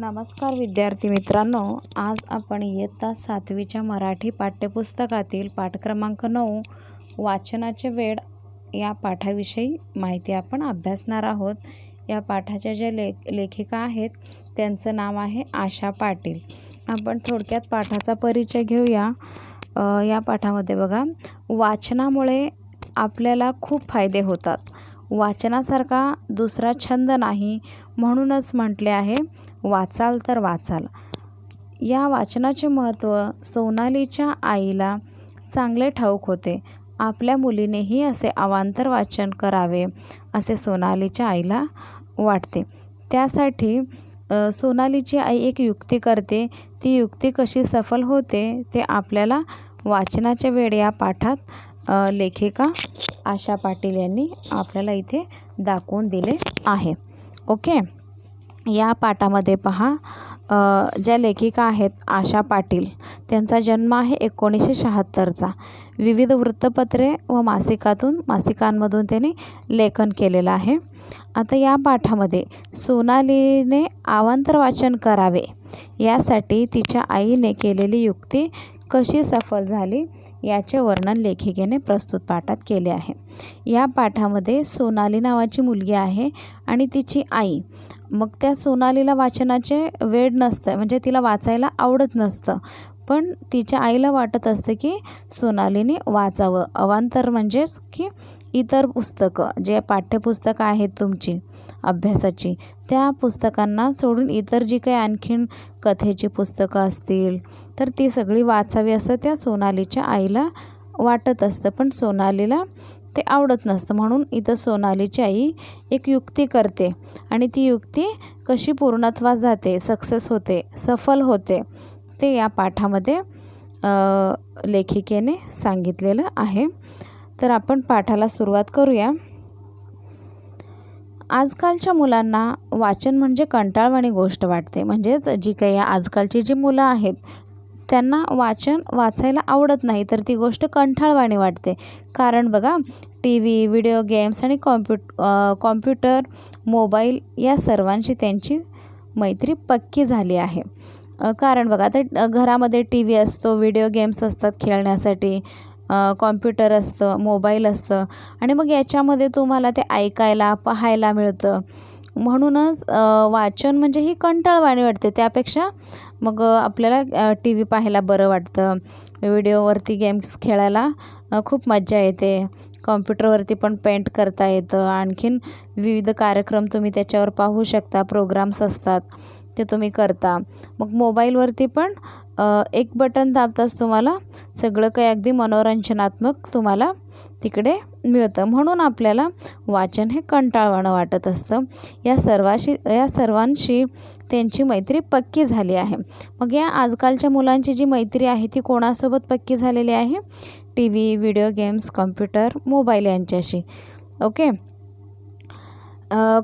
नमस्कार विद्यार्थी मित्रांनो आज आपण इयत्ता सातवीच्या मराठी पाठ्यपुस्तकातील पाठ क्रमांक नऊ वाचनाचे वेळ या पाठाविषयी माहिती आपण अभ्यासणार आहोत. या पाठाच्या ज्या लेख लेखिका आहेत त्यांचं नाव आहे आशा पाटील. आपण थोडक्यात पाठाचा परिचय घेऊया. या पाठामध्ये बघा वाचनामुळे आपल्याला खूप फायदे होतात. वाचनासारखा दुसरा छंद नाही म्हणूनच म्हटले आहे. वाचाल तर वाचाल. या वाचनाचे महत्त्व सोनालीच्या आईला चांगले ठाऊक होते. आपल्या मुलीनेही असे अवांतर वाचन करावे असे सोनालीच्या आईला वाटते. त्यासाठी सोनालीची आई एक युक्ती करते. ती युक्ती कशी सफल होते ते आपल्याला वाचनाच्या वेळ या पाठात लेखिका आशा पाटील यांनी आपल्याला इथे दाखवून दिले आहे. ओके? या पाठामध्ये पहा. ज्या लेखिका आहेत आशा पाटील त्यांचा जन्म आहे एकोणीसशे शहात्तरचा. विविध वृत्तपत्रे व मासिकातून मासिकांमधून त्यांनी लेखन केलेलं आहे. आता या पाठामध्ये सोनालीने आवांतर वाचन करावे यासाठी तिच्या आईने केलेली युक्ती कशी सफल झाली? याचे वर्णन लेखिकेने प्रस्तुत पाठात केले आहे. या पाठामध्ये सोनाली नावाची मुलगी आहे आणि तिची आई. मग त्या सोनालीला वाचनाचे वेळ नसतं म्हणजे तिला वाचायला आवडत नसतं. पण तिच्या आईला वाटत असतं की सोनालीने वाचावं. अवांतर म्हणजेच की इतर पुस्तकं जे पाठ्यपुस्तकं आहेत तुमची अभ्यासाची त्या पुस्तकांना सोडून इतर जी काही आणखीन कथेची पुस्तकं असतील तर ती सगळी वाचावी असं त्या सोनालीच्या आईला वाटत असतं. पण सोनालीला ते आवडत नसतं. म्हणून इथं सोनालीची आई एक युक्ती करते आणि ती युक्ती कशी पूर्णत्वास जाते सक्सेस होते सफल होते ते या पाठामध्ये लेखिकेने सांगितलेलं आहे. तर आपण पाठाला सुरुवात करूया. आजकालच्या मुलांना वाचन म्हणजे कंटाळवाणी गोष्ट वाटते. म्हणजेच जी काही आजकालची जी मुलं आहेत त्यांना वाचन वाचायला आवडत नाही तर ती गोष्ट कंटाळवाणी वाटते. कारण बघा टी व्ही व्हिडिओ गेम्स आणि कॉम्प्युट कॉम्प्युटर मोबाईल या सर्वांशी त्यांची मैत्री पक्की झाली आहे. कारण बघा आता घरामध्ये टी व्ही असतो व्हिडिओ गेम्स असतात खेळण्यासाठी कॉम्प्युटर असतं मोबाईल असतं आणि मग याच्यामध्ये तुम्हाला ते ऐकायला पाहायला मिळतं. म्हणूनच वाचन म्हणजे ही कंटाळवाणी वाटते. त्यापेक्षा मग आपल्याला टी व्ही पाहायला बरं वाटतं. व्हिडिओवरती गेम्स खेळायला खूप मज्जा येते. कॉम्प्युटरवरती पण पेंट करता येतं. आणखीन विविध कार्यक्रम तुम्ही त्याच्यावर पाहू शकता प्रोग्राम्स असतात. ते तुम्ही करता. मग मोबाईलवरती पण एक बटन दाबताच तुम्हाला सगळं काही अगदी मनोरंजनात्मक तुम्हाला तिकडे मिळतं. म्हणून आपल्याला वाचन हे कंटाळवाणं वाटत असतं. या सर्वाशी या सर्वांशी त्यांची मैत्री पक्की झाली आहे. मग या आजकालच्या मुलांची जी मैत्री आहे ती कोणासोबत पक्की झालेली आहे? T V video games computer mobile यांच्याशी. ओके?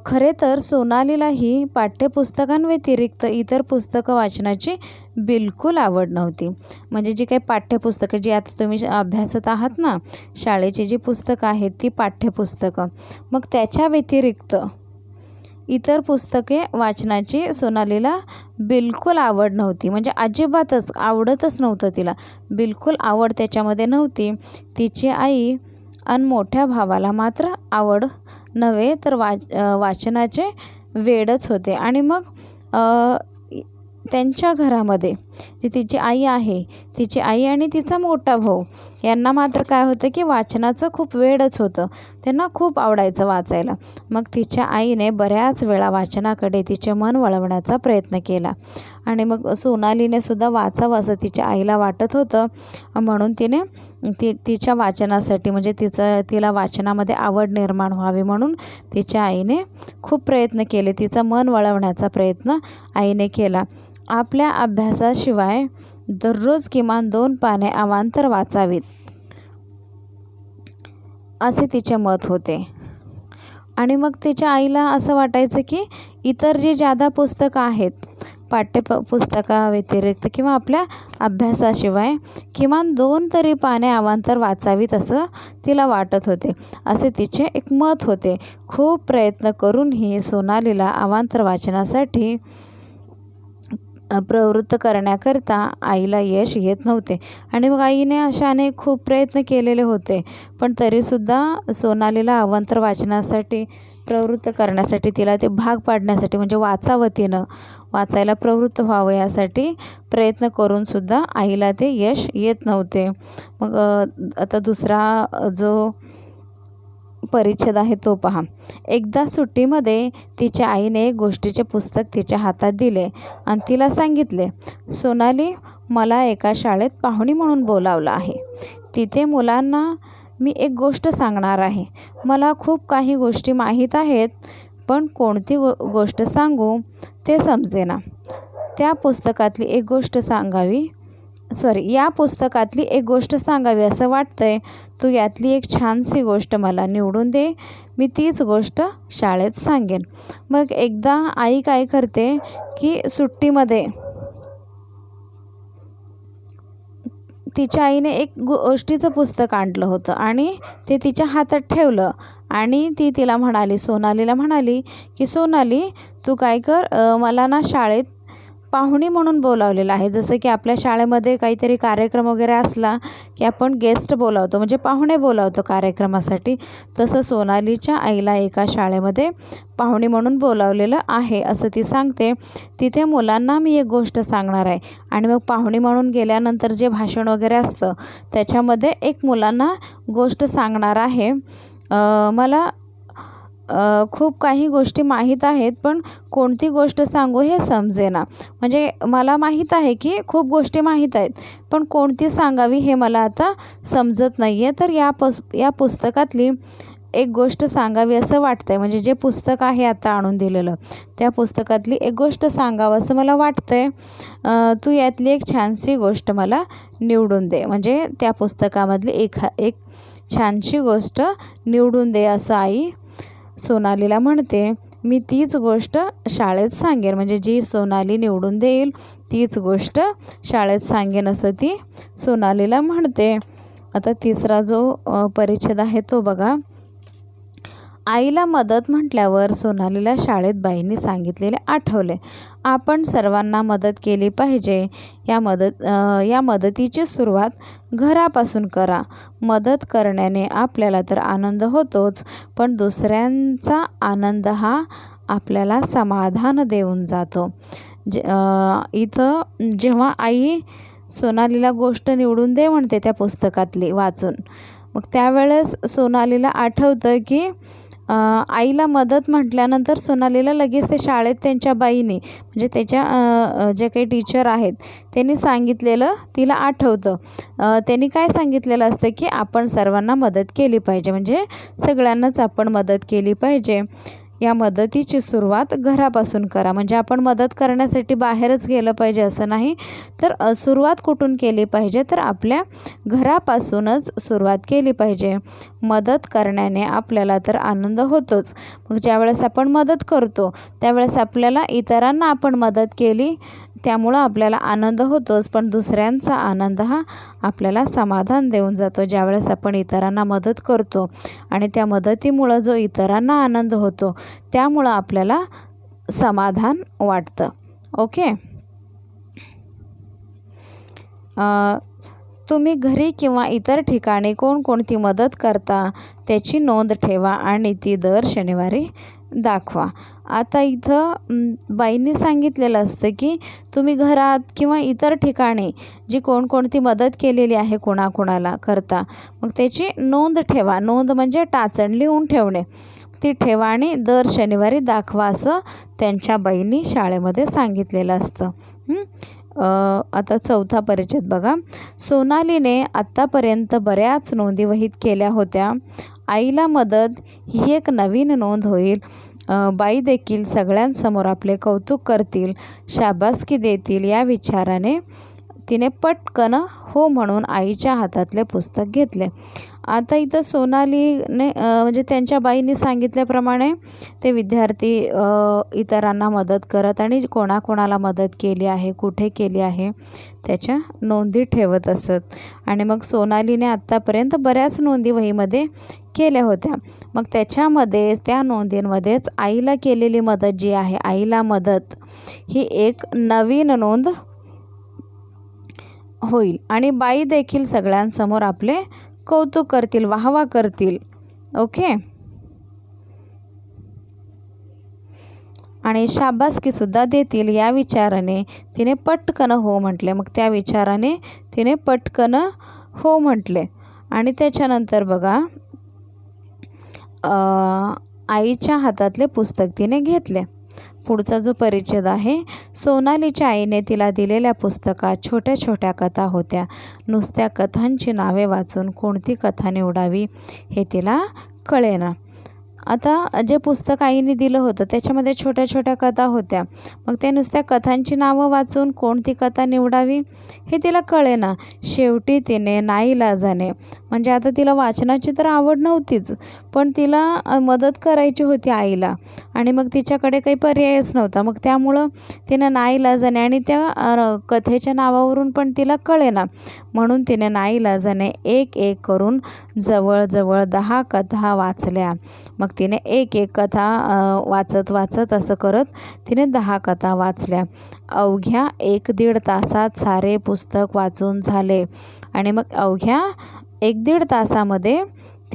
खरे तर सोनालीलाही पाठ्यपुस्तकांव्यतिरिक्त इतर पुस्तकं वाचनाची बिलकुल आवड नव्हती. म्हणजे जी काही पाठ्यपुस्तकं जी आता तुम्ही अभ्यासत आहात ना शाळेची जी पुस्तकं आहेत ती पाठ्यपुस्तकं. मग त्याच्या व्यतिरिक्त इतर पुस्तके वाचनाची सोनालीला बिलकुल आवड नव्हती. म्हणजे अजिबातच आवडतच नव्हतं तिला. बिलकुल आवड त्याच्यामध्ये नव्हती. तिची आई आणि मोठ्या भावाला मात्र आवड नव्हे तर वाच वाचनाचे वेडच होते. आणि मग त्यांच्या घरामध्ये जी तिची आई आहे तिची आई आणि तिचा मोठा भाऊ यांना मात्र काय होतं की वाचनाचं खूप वेडच होतं. त्यांना खूप आवडायचं वाचायला. मग तिच्या आईने बऱ्याच वेळा वाचनाकडे तिचे मन वळवण्याचा प्रयत्न केला. आणि मग सोनालीने सुद्धा वाचावं असं तिच्या आईला वाटत होतं. म्हणून तिने ती तिच्या वाचनासाठी म्हणजे तिचं तिला वाचनामध्ये आवड निर्माण व्हावी म्हणून तिच्या आईने खूप प्रयत्न केले. तिचं मन वळवण्याचा प्रयत्न आईने केला. आपल्या अभ्यासाशिवाय दररोज किमान दोन पाने अवांतर वाचावीत. असे तिचे मत होते. आणि मग तिच्या आईला असं वाटायचं की इतर जी जादा पुस्तकं आहेत पाठ्य प पुस्तकाव्यतिरिक्त किंवा आपल्या अभ्यासाशिवाय किमान दोन तरी पाने अवांतर वाचावीत असं तिला वाटत होते. असे तिचे एक मत होते. खूप प्रयत्न करूनही सोनालीला अवांतर वाचनासाठी प्रवृत्त करण्याकरता आईला यश येत नव्हते. आणि मग आईने अशाने खूप प्रयत्न केलेले होते. पण तरीसुद्धा सोनालीला अवंतर वाचनासाठी प्रवृत्त करण्यासाठी तिला ते भाग पाडण्यासाठी म्हणजे वाचावं तिनं वाचायला प्रवृत्त व्हावं यासाठी प्रयत्न करूनसुद्धा आईला ते यश येत नव्हते. मग आता दुसरा जो परिच्छेद आहे तो पहा. एकदा सुट्टीमध्ये तिच्या आईने एक गोष्टीचे पुस्तक तिच्या हातात दिले आणि तिला सांगितले सोनाली मला एका शाळेत पाहुणी म्हणून बोलावलं आहे. तिथे मुलांना मी एक गोष्ट सांगणार आहे. मला खूप काही गोष्टी माहीत आहेत पण कोणती गो गोष्ट सांगू ते समजेना. त्या पुस्तकातली एक गोष्ट सांगावी. सॉरी या पुस्तकातली एक गोष्ट सांगावी असं वाटतंय. तू यातली एक छानशी गोष्ट मला निवडून दे. मी तीच गोष्ट शाळेत सांगेन. मग एकदा आई काय करते की सुट्टीमध्ये तिच्या आईने एक गोष्टीचं पुस्तक आणलं होतं आणि ते तिच्या हातात ठेवलं. आणि ती तिला म्हणाली सोनालीला म्हणाली की सोनाली तू काय कर मला ना शाळेत पाहुणी म्हणून बोलावलेलं आहे. जसं की आपल्या शाळेमध्ये काहीतरी कार्यक्रम वगैरे असला की आपण गेस्ट बोलावतो म्हणजे पाहुणे बोलावतो कार्यक्रमासाठी. तसं सोनालीच्या आईला एका शाळेमध्ये पाहुणी म्हणून बोलावलेलं आहे. असं ती सांगते तिथे मुलांना मी एक गोष्ट सांगणार आहे. आणि मग पाहुणी म्हणून गेल्यानंतर जे भाषण वगैरे असतं त्याच्यामध्ये एक मुलांना गोष्ट सांगणार आहे मला खूप काही गोष्टी माहीत आहेत पण कोणती गोष्ट सांगू हे समजेना. म्हणजे मला माहीत आहे की खूप गोष्टी माहीत आहेत पण कोणती सांगावी हे मला आता समजत नाही आहे तर या पस या पुस्तकातली एक गोष्ट सांगावी असं वाटतं आहे म्हणजे जे पुस्तक आहे आता आणून दिलेलं त्या पुस्तकातली एक गोष्ट सांगावं असं मला वाटतं आहे तू यातली एक छानशी गोष्ट मला निवडून दे. म्हणजे त्या पुस्तकामधली एक एक छानशी गोष्ट निवडून दे असं आई सोनालीला म्हणते मी तीच गोष्ट शाळेत सांगेन. म्हणजे जी सोनाली निवडून देईल तीच गोष्ट शाळेत सांगेन असं ती सोनालीला म्हणते. आता तिसरा जो परिच्छेद आहे तो बघा. आईला मदत म्हटल्यावर सोनालीला शाळेत बाईंनी सांगितलेले आठवले. आपण सर्वांना मदत केली पाहिजे. या मदत या मदतीची सुरुवात घरापासून करा. मदत करण्याने आपल्याला तर आनंद होतोच पण दुसऱ्यांचा आनंद हा आपल्याला समाधान देऊन जातो. जे इथं जेव्हा आई सोनालीला गोष्ट निवडून दे म्हणते त्या पुस्तकातली वाचून मग त्यावेळेस सोनालीला आठवतं की आईला मदत म्हटल्यानंतर सोनालीला लगेच ते शाळेत त्यांच्या बाईने म्हणजे त्याच्या जे काही टीचर आहेत त्यांनी सांगितलेलं तिला आठवतं. त्यांनी काय सांगितलेलं असतं की आपण सर्वांना मदत केली पाहिजे म्हणजे सगळ्यांनाच आपण मदत केली पाहिजे. या मदतीची सुरुवात घरापासून करा. म्हणजे आपण मदत करण्यासाठी बाहेरच गेलं पाहिजे असं नाही. तर सुरुवात कुठून केली पाहिजे? तर आपल्या घरापासूनच सुरुवात केली पाहिजे. मदत करण्याने आपल्याला तर आनंद होतोच. मग ज्यावेळेस आपण मदत करतो त्यावेळेस आपल्याला इतरांना आपण मदत केली त्यामुळं आपल्याला आनंद होतोच पण दुसऱ्यांचा आनंद हा आपल्याला समाधान देऊन जातो. ज्यावेळेस आपण इतरांना मदत करतो आणि त्या मदतीमुळं जो इतरांना आनंद होतो त्यामुळं आपल्याला समाधान वाटतं. ओके? तुम्ही घरी किंवा इतर ठिकाणी कोणकोणती मदत करता त्याची नोंद ठेवा आणि ती दर शनिवारी दाखवा. आता इथं बाईंनी सांगितलेलं असतं की तुम्ही घरात किंवा इतर ठिकाणी जी कोणकोणती मदत केलेली आहे कोणाकोणाला करता मग त्याची नोंद ठेवा. नोंद म्हणजे टाचण लिहून ठेवणे. ती ठेवा आणि दर शनिवारी दाखवा असं त्यांच्या बाईंनी शाळेमध्ये सांगितलेलं असतं. आता चौथा परिच्छेद बघा. सोनालीने आत्तापर्यंत बऱ्याच नोंदी वहीत केल्या होत्या. आईला मदत ही एक नवीन नोंद होईल. बाई देखील सगळ्यांसमोर आपले कौतुक करतील शाबासकी देतील या विचाराने तिने पटकन हो म्हणून आईच्या हातातले पुस्तक घेतले. आता इथं सोनालीने म्हणजे त्यांच्या बाईंनी सांगितल्याप्रमाणे ते विद्यार्थी इतरांना मदत करत आणि कोणाकोणाला मदत केली आहे कुठे केली आहे त्याच्या नोंदी ठेवत असत. आणि मग सोनालीने आत्तापर्यंत बऱ्याच नोंदी वहीमध्ये केल्या होत्या. मग त्याच्यामध्येच त्या नोंदींमध्येच आईला केलेली मदत जी आहे आईला मदत ही एक नवीन नोंद होईल. आणि बाई देखील सगळ्यांसमोर आपले कौतुक करतील वाहवा करतील. ओके आणि शाबासकीसुद्धा देतील या विचाराने. तिने पटकन हो म्हटले. मग त्या विचाराने तिने पटकन हो म्हटले. आणि त्याच्यानंतर बघा आईच्या हातातले पुस्तक तिने घेतले. पुढचा जो परिच्छेद आहे सोनालीच्या आईने तिला दिलेल्या पुस्तकात छोट्या छोट्या कथा होत्या. नुसत्या कथांची नावे वाचून कोणती कथा निवडावी हे तिला कळेना. आता जे पुस्तक आईने दिलं होतं त्याच्यामध्ये छोट्या छोट्या कथा होत्या. मग त्या नुसत्या कथांची नावं वाचून कोणती कथा निवडावी हे तिला कळेना. शेवटी तिने नाईलाजाने म्हणजे आता तिला वाचनाची तर आवड नव्हतीच पण तिला मदत करायची होती आईला. आणि मग तिच्याकडे काही पर्यायच नव्हता. मग त्यामुळं तिनं नाईलाजाने आणि त्या कथेच्या नावावरून पण तिला कळेना. म्हणून तिने नाईलाजाने एक एक करून जवळजवळ दहा कथा वाचल्या. मग तिने एक एक कथा वाचत वाचत असं करत तिने दहा कथा वाचल्या. अवघ्या एक दीड तासात सारे पुस्तक वाचून झाले. आणि मग अवघ्या एक दीड तासामध्ये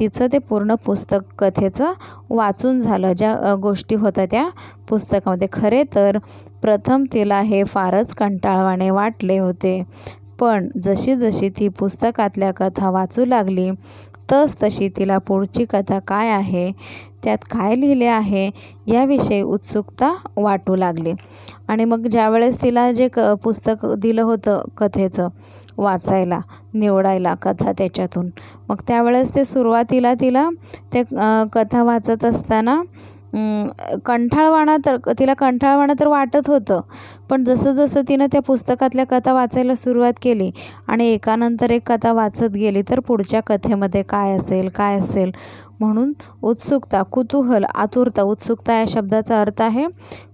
तिचं ते पूर्ण पुस्तक कथेचं वाचून झालं. ज्या गोष्टी होत्या त्या पुस्तकामध्ये. खरे तर प्रथम तिला हे फारच कंटाळवाणे वाटले होते. पण जशी जशी ती पुस्तकातल्या कथा वाचू लागली तस तशी. तिला पुढची कथा काय आहे? त्यात काय लिहिले आहे? याविषयी उत्सुकता वाटू लागली. आणि मग ज्यावेळेस तिला जे क पुस्तक दिलं होतं कथेचं वाचायला निवडायला कथा त्याच्यातून मग त्यावेळेस ते सुरुवातीला तिला ते कथा वाचत असताना कंठाळवाणा तर तिला कंठाळवाणं तर वाटत होतं. पण जसं जसं तिनं त्या पुस्तकातल्या कथा वाचायला सुरुवात केली आणि एकानंतर एक कथा वाचत गेली तर पुढच्या कथेमध्ये काय असेल काय असेल? म्हणून उत्सुकता कुतूहल आतुरता. उत्सुकता या शब्दाचा अर्थ आहे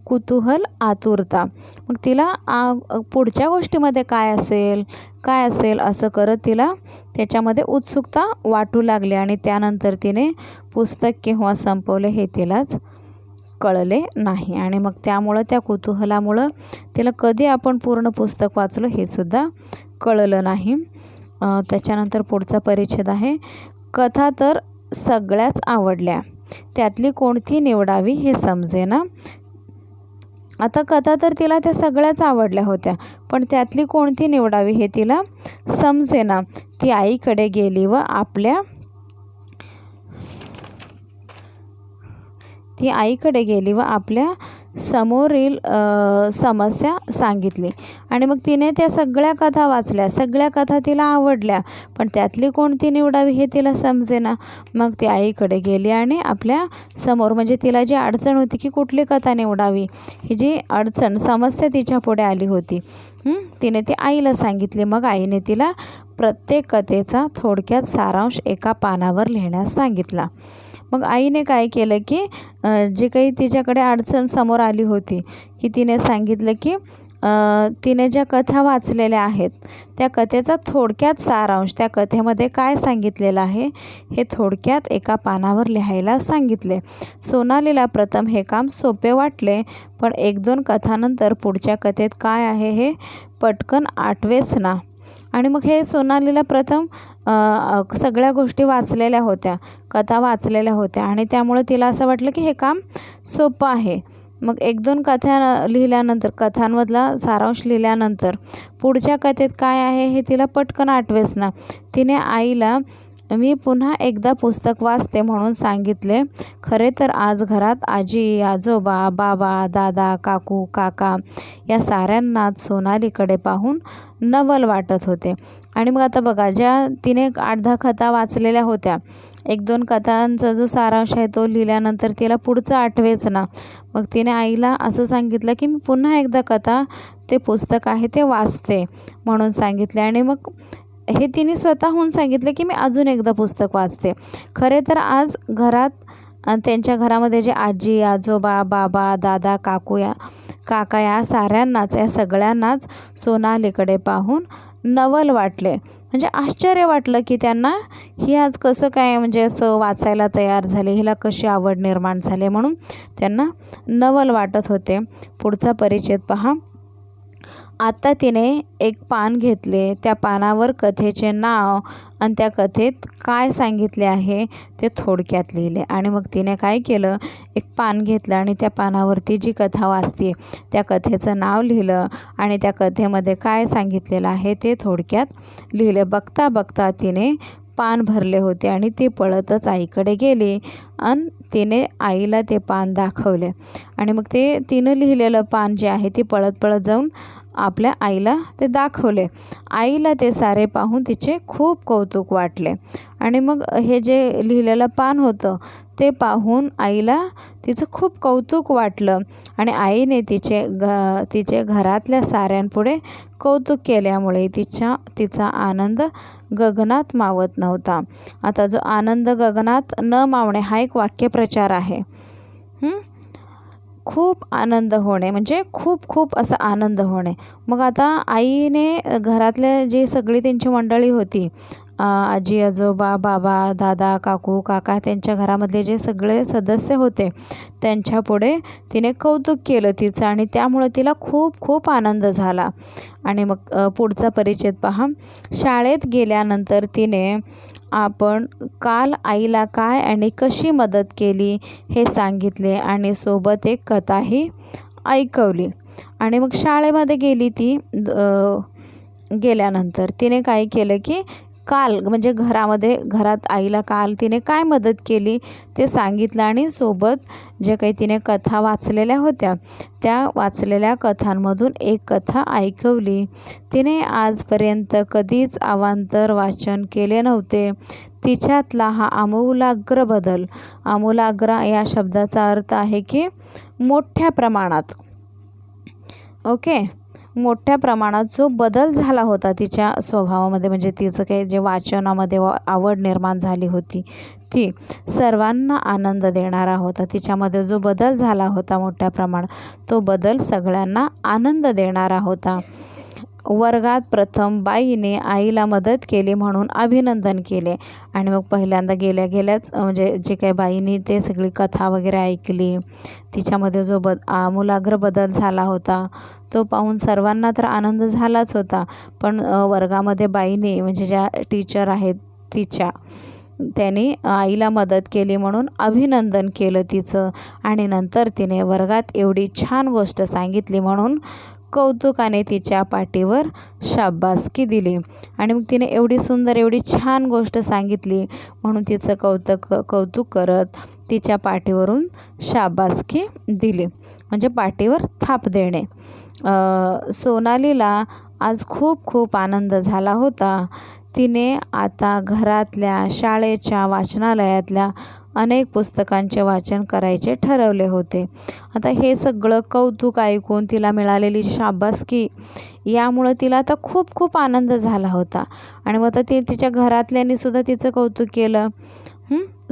कुतूहल आतुरता. मग तिला आ पुढच्या गोष्टीमध्ये काय असेल? काय असेल असं करत तिला त्याच्यामध्ये उत्सुकता वाटू लागली आणि त्यानंतर तिने पुस्तक केव्हा संपवले हे तिलाच कळले नाही. आणि मग त्यामुळं त्या कुतूहलामुळं तिला कधी आपण पूर्ण पुस्तक वाचलं हे सुद्धा कळलं नाही. त्याच्यानंतर पुढचा परिच्छेद आहे कथा तर सगळ्याच आवडल्या. त्यातली कोणती निवडावी हे समजेना? आता कथा तर तिला त्या सगळ्याच आवडल्या होत्या पण त्यातली कोणती निवडावी हे तिला समजेना. ती आईकडे गेली व आपल्या ती आईकडे गेली व आपल्या समोरील समस्या सांगितली. आणि मग तिने त्या सगळ्या कथा वाचल्या. सगळ्या कथा तिला आवडल्या पण त्यातली कोणती निवडावी हे तिला समजेना. मग ती आईकडे गेली आणि आपल्यासमोर म्हणजे तिला जी अडचण होती की कुठली कथा निवडावी ही जी अडचण समस्या तिच्या पुढे आली होती तिने ती आईला सांगितली. मग आईने तिला प्रत्येक कथेचा थोडक्यात सारांश एका पानावर लिहिण्यास सांगितला. मग आईने काय केलं की जे काही तिच्याकडे अडचण समोर आली होती की तिने सांगितलं की तिने ज्या कथा वाचलेल्या आहेत त्या कथेचा थोडक्यात सारांश त्या कथेमध्ये काय सांगितलेलं आहे हे थोडक्यात एका पानावर लिहायला सांगितले. सोनालीला प्रथम हे काम सोपे वाटले पण एक दोन कथानंतर पुढच्या कथेत काय आहे हे पटकन आठवेच ना. आणि मग हे सोनालीला प्रथम सगळ्या गोष्टी वाचलेल्या होत्या कथा वाचलेल्या होत्या. आणि त्यामुळे तिला असं वाटलं की हे काम सोपं आहे. मग एक दोन कथा लिहिल्यानंतर कथांमधला सारांश लिहिल्यानंतर पुढच्या कथेत काय आहे हे तिला पटकन आठवेच ना. तिने आईला मी पुन्हा एकदा पुस्तक वाचते म्हणून सांगितले. खरे तर आज घरात आजी आजोबा बाबा दादा काकू काका या साऱ्यांनाच सोनालीकडे पाहून नवल वाटत होते. आणि मग आता बघा ज्या तिने आठ दहा कथा वाचलेल्या होत्या एक दोन कथांचा जो सारांश आहे तो लिहिल्यानंतर तिला पुढचं आठवेच ना. मग तिने आईला असं सांगितलं की मी पुन्हा एकदा कथा ते पुस्तक आहे ते वाचते म्हणून सांगितले. आणि मग हे तिने स्वतःहून सांगितलं की मी अजून एकदा पुस्तक वाचते. खरे तर आज घरात त्यांच्या घरामध्ये जे आजी आजोबा बाबा दादा काकू या काका या साऱ्यांनाच या सगळ्यांनाच सोनालीकडे पाहून नवल वाटले. म्हणजे आश्चर्य वाटलं की त्यांना ही आज कसं काय म्हणजे असं वाचायला तयार झाले हिला कशी आवड निर्माण झाली म्हणून त्यांना नवल वाटत होते. पुढचा परिचय पहा. आता तिने एक पान घेतले. त्या पानावर कथेचे नाव आणि त्या कथेत काय सांगितले आहे ते थोडक्यात लिहिले. आणि मग तिने काय केलं? एक पान घेतलं आणि त्या पानावरती जी कथा वाचते त्या कथेचं नाव लिहिलं आणि त्या कथेमध्ये काय सांगितलेलं आहे ते थोडक्यात लिहिले. बघता बघता तिने पान भरले होते आणि ती पळतच आईकडे गेली आणि तिने आईला ते पान दाखवले. आणि मग ते तिनं लिहिलेलं पान जे आहे ते पळत पळत जाऊन आपल्या आईला ते दाखवले. आईला ते सारे पाहून तिचे खूप कौतुक वाटले. आणि मग हे जे लिहिलेलं पान होतं ते पाहून आईला तिचं खूप कौतुक वाटलं. आणि आईने तिचे घ तिचे घरातल्या साऱ्यांपुढे कौतुक केल्यामुळे तिच्या तिचा आनंद गगनात मावत नव्हता. आता जो आनंद गगनात न मावणे हा एक वाक्यप्रचार आहे. खूप आनंद होणे म्हणजे खूप खूप असा आनंद होणे. मग आता आईने घरातले जी सगळी त्यांची मंडळी होती आजी आजोबा बाबा दादा काकू काका त्यांच्या घरामधले जे सगळे सदस्य होते त्यांच्यापुढे तिने कौतुक केलं तिचं आणि त्यामुळं तिला खूप खूप आनंद झाला. आणि मग पुढचा परिचय पहा. शाळेत गेल्यानंतर तिने आपण काल आईला काय आणि कशी मदत केली हे सांगितले आणि सोबत एक कथाही ऐकवली. आणि मग शाळेमध्ये गेली ती गेल्यानंतर तिने काय केलं की काल म्हणजे घरामध्ये घरात आईला काल तिने काय मदत केली ते सांगितलं आणि सोबत जे काही तिने कथा वाचलेल्या होत्या त्या वाचलेल्या कथांमधून एक कथा ऐकवली. तिने आजपर्यंत कधीच अवांतर वाचन केले नव्हते. तिच्यातला हा आमूलाग्र बदल आमूलाग्र या शब्दाचा अर्थ आहे की मोठ्या प्रमाणात. ओके? मोठ्या प्रमाणात जो बदल झाला होता तिच्या स्वभावामध्ये म्हणजे तिचं काही जे वाचनामध्ये आवड निर्माण झाली होती ती सर्वांना आनंद देणारा होता. तिच्यामध्ये जो बदल झाला होता मोठ्या प्रमाणात तो बदल सगळ्यांना आनंद देणारा होता. वर्गात प्रथम बाईने आईला मदत केली म्हणून अभिनंदन केले. आणि मग पहिल्यांदा गेल्या गेल्याच म्हणजे जे काही बाईने ते सगळी कथा वगैरे ऐकली तिच्यामध्ये जो बद आमूलाग्र बदल झाला होता तो पाहून सर्वांना तर आनंद झालाच होता. पण वर्गामध्ये बाईने म्हणजे ज्या टीचर आहेत तिच्या त्यांनी आईला मदत केली म्हणून अभिनंदन केलं तिचं. आणि नंतर तिने वर्गात एवढी छान गोष्ट सांगितली म्हणून कौतुकाने तिच्या पाठीवर शाबासकी दिली. आणि मग तिने एवढी सुंदर एवढी छान गोष्ट सांगितली. म्हणून तिचं कौतुक कौतुक करत तिच्या पाठीवरून शाबासकी दिली. म्हणजे पाठीवर थाप देणे. सोनालीला आज खूप खूप आनंद झाला होता. तिने आता घरातल्या शाळेच्या वाचनालयातल्या अनेक पुस्तकांचे वाचन करायचे ठरवले होते. आता हे सगळं कौतुक ऐकून तिला मिळालेली शाबासकी यामुळं तिला आता खूप खूप आनंद झाला होता. आणि मग आता ती तिच्या घरातल्यांनी सुद्धा तिचं कौतुक केलं.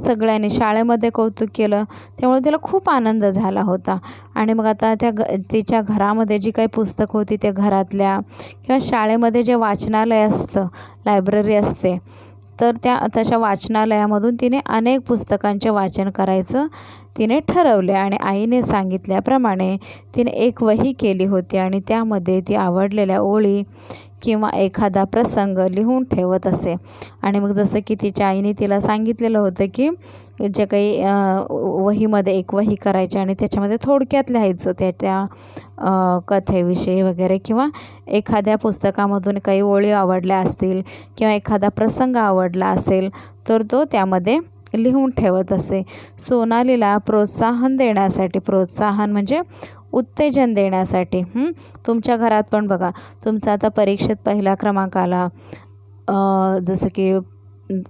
सगळ्यांनी शाळेमध्ये कौतुक केलं. त्यामुळे तिला खूप आनंद झाला होता. आणि मग आता त्या ग तिच्या घरामध्ये जी काही पुस्तकं होती त्या घरातल्या किंवा शाळेमध्ये जे वाचनालय असतं लायब्ररी असते तर त्या तशा वाचनालयामधून तिने अनेक पुस्तकांचे वाचन करायचं तिने ठरवले आणि आईने सांगितल्याप्रमाणे तिने एक वही केली होती आणि त्यामध्ये ती आवडलेल्या ओळी किंवा एखादा प्रसंग लिहून ठेवत असे. आणि मग जसं की तिच्या आईने तिला सांगितलेलं होतं की जे काही वहीमध्ये एक वही करायची आणि त्याच्यामध्ये थोडक्यात लिहायचं त्या त्या कथेविषयी वगैरे किंवा एखाद्या पुस्तकामधून काही ओळी आवडल्या असतील किंवा एखादा प्रसंग आवडला असेल तर तो त्यामध्ये लिहून ठेवत असे. सोनालीला प्रोत्साहन देण्यासाठी प्रोत्साहन म्हणजे उत्तेजन देण्यासाठी. तुमच्या घरात पण बघा तुमचा आता परीक्षेत पहिला क्रमांक आला. जसं की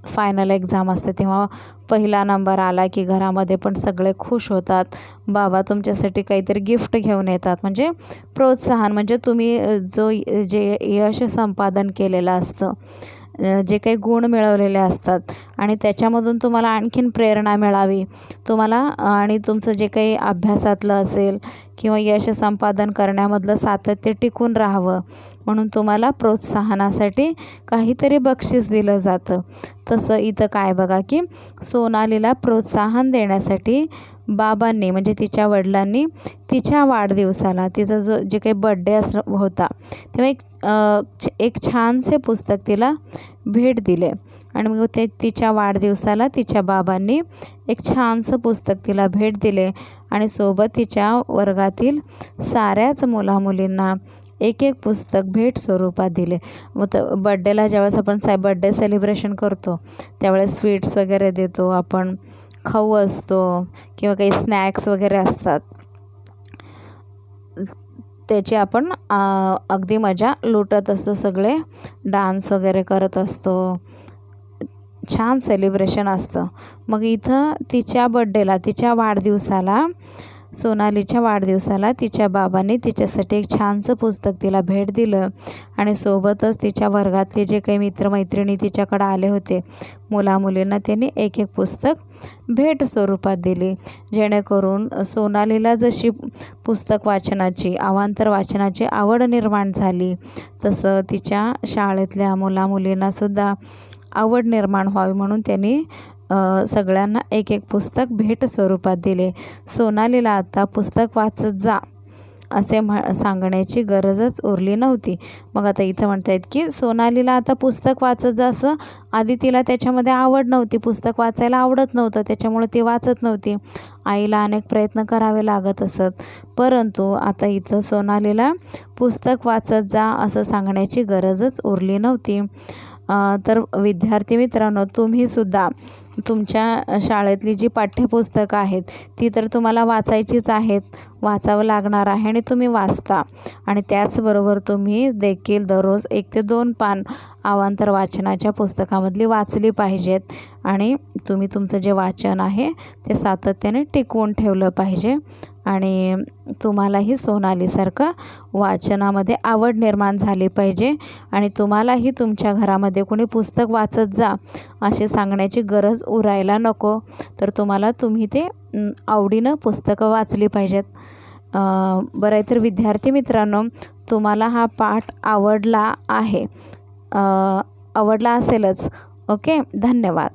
फायनल एक्झाम असते तेव्हा पहिला नंबर आला की घरामध्ये पण सगळे खुश होतात. बाबा तुमच्यासाठी काहीतरी गिफ्ट घेऊन येतात. म्हणजे प्रोत्साहन म्हणजे तुम्ही जो जे यश संपादन केलेलं असतं जे काही गुण मिळवलेले असतात. आणि त्याच्यामधून तुम्हाला आणखीन प्रेरणा मिळावी. तुम्हाला आणि तुमचं जे काही अभ्यासातलं असेल किंवा यश संपादन करण्यामधलं सातत्य टिकून राहावं. म्हणून तुम्हाला प्रोत्साहनासाठी काहीतरी बक्षीस दिलं जातं. तसं इथं काय बघा की सोनालीला प्रोत्साहन देण्यासाठी बाबांनी म्हणजे तिच्या वडिलांनी तिच्या वाढदिवसाला तिचा जो जे काही बड्डे अस होता तेव्हा एक एक छानसे पुस्तक तिला भेट दिले. आणि मग ते तिच्या वाढदिवसाला तिच्या बाबांनी एक छानसं पुस्तक तिला भेट दिले. आणि सोबत तिच्या वर्गातील साऱ्याच मुलामुलींना एक एक पुस्तक भेट स्वरूपात दिले. मग त बड्डेला ज्यावेळेस आपण साय बड्डे सेलिब्रेशन करतो त्यावेळेस स्वीट्स वगैरे देतो आपण खाऊ असतो किंवा काही स्नॅक्स वगैरे असतात. त्याची आपण अगदी मजा लुटत असतो सगळे. डान्स वगैरे करत असतो. छान सेलिब्रेशन असतं. मग इथं तिच्या बड्डेला तिच्या वाढदिवसाला सोनालीच्या वाढदिवसाला तिच्या बाबांनी तिच्यासाठी एक छानसं पुस्तक तिला भेट दिलं. आणि सोबतच तिच्या वर्गातले जे काही मित्रमैत्रिणी तिच्याकडं आले होते मुलामुलींना त्यांनी एक एक पुस्तक भेट स्वरूपात दिली. जेणेकरून सोनालीला जशी पुस्तक वाचनाची अवांतर वाचनाची आवड निर्माण झाली तसं तिच्या शाळेतल्या मुलामुलींनासुद्धा आवड निर्माण व्हावी म्हणून त्यांनी सगळ्यांना एक एक पुस्तक भेट स्वरूपात दिले. सोनालीला आता पुस्तक वाचत जा असे म्ह सांगण्याची गरजच उरली नव्हती. मग आता इथं म्हणतायत की सोनालीला आता पुस्तक वाचत जा असं आधी तिला त्याच्यामध्ये आवड नव्हती. पुस्तक वाचायला आवडत नव्हतं त्याच्यामुळे ती वाचत नव्हती. आईला अनेक प्रयत्न करावे लागत असत परंतु आता इथं सोनालीला पुस्तक वाचत जा असं सांगण्याची गरजच उरली नव्हती. तर विद्यार्थी मित्रांनो तुम्हीसुद्धा तुमच्या शाळेतली जी पाठ्यपुस्तकं आहेत ती तर तुम्हाला वाचायचीच आहेत वाचावं लागणार आहे आणि तुम्ही वाचता. आणि त्याचबरोबर तुम्ही देखील दररोज एक ते दोन पान अवांतर वाचनाच्या पुस्तकामधली वाचली पाहिजेत. आणि तुम्ही तुमचं जे वाचन आहे ते सातत्याने टिकवून ठेवलं पाहिजे. आणि तुम्हालाही सोनालीसारखं वाचनामध्ये आवड निर्माण झाली पाहिजे आणि तुम्हालाही तुमच्या घरामध्ये कोणी पुस्तक वाचत जा असे सांगण्याची गरज उरायला नको. तर तुम्हाला तुम्ही ते आवडीनं पुस्तकं वाचली पाहिजेत. बरं आहे तर विद्यार्थी मित्रांनो तुम्हाला हा पाठ आवडला आहे. आवडला असेलच. ओके? धन्यवाद.